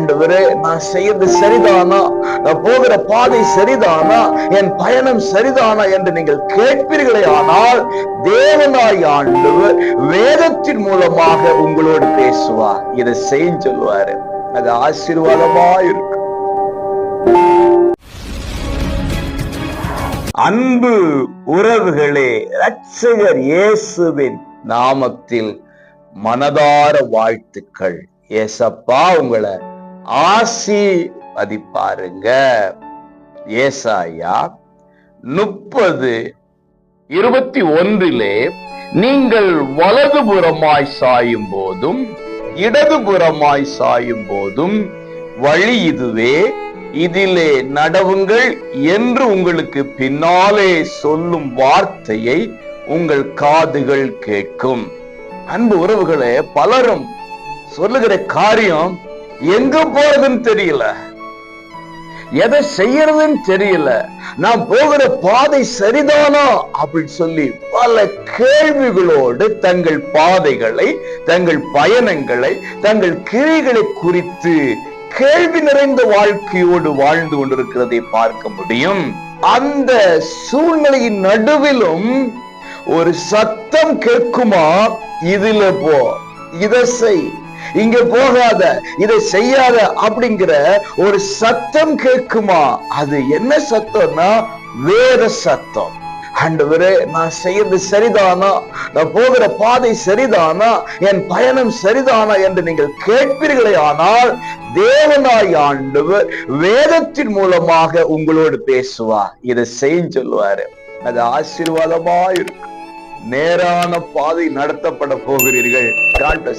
ஆண்டவரே நான் செய்யறது சரிதானா? நான் போகிற பாதை சரிதானா? என் பயணம் சரிதானா என்று நீங்கள் கேட்பீர்களே ஆனால் தேவனாய் ஆண்டவர் வேதத்தின் மூலமாக உங்களோடு பேசுவார். இதை செய்ய சொல்லுவாரு. அது ஆசீர்வாதமா இருக்கும். அன்பு உறவுகளே ரட்சகர் இயேசுவின் நாமத்தில் மனதார வாழ்த்துக்கள். ஏசப்பா உங்களை ஆசீர்வதிப்பாருங்க. ஏசாயா முப்பது இருபத்தி ஒன்றிலே நீங்கள் வலதுபுறமாய் சாயும் போதும் இடதுபுறமாய் சாயும் போதும் வழி இதுவே. இதிலே நடவுங்கள் என்று உங்களுக்கு பின்னாலே சொல்லும் வார்த்தையை உங்கள் காதுகள் கேட்கும். அன்பு உறவுகளே பலரும் சொல்லுகிற காரியம் எங்க போறதுன்னு தெரியல. எதை செய்யறதுன்னு தெரியல. நான் போகிற பாதை சரிதானா? அப்படின்னு சொல்லி பல கேள்விகளோடு தங்கள் பாதைகளை தங்கள் பயணங்களை தங்கள் கிரிகளை குறித்து கேள்வி நிறைந்த வாழ்க்கையோடு வாழ்ந்து கொண்டிருக்கிறதை பார்க்க முடியும். அந்த சூழ்நிலையின் நடுவிலும் ஒரு சத்தம் கேட்குமா? இதுல போ இதை செய். இங்க போகாத இதை செய்யாத அப்படிங்கிற ஒரு சத்தம் கேட்குமா? அது என்ன சத்தம்னா வேற சத்தம். ஆண்டவரே நான் செய்யறது சரிதானா? நான் போகிற பாதை சரிதானா? என் பயணம் சரிதானா என்று நீங்கள் கேட்பீர்களே ஆனால் தேவனாய் ஆண்டவர் வேதத்தின் மூலமாக உங்களோடு பேசுவார். இதை செய்ய சொல்லுவாரு. அது ஆசீர்வாதமா இருக்கும். நேரான பாதை நடத்தப்பட போகிறீர்கள். God.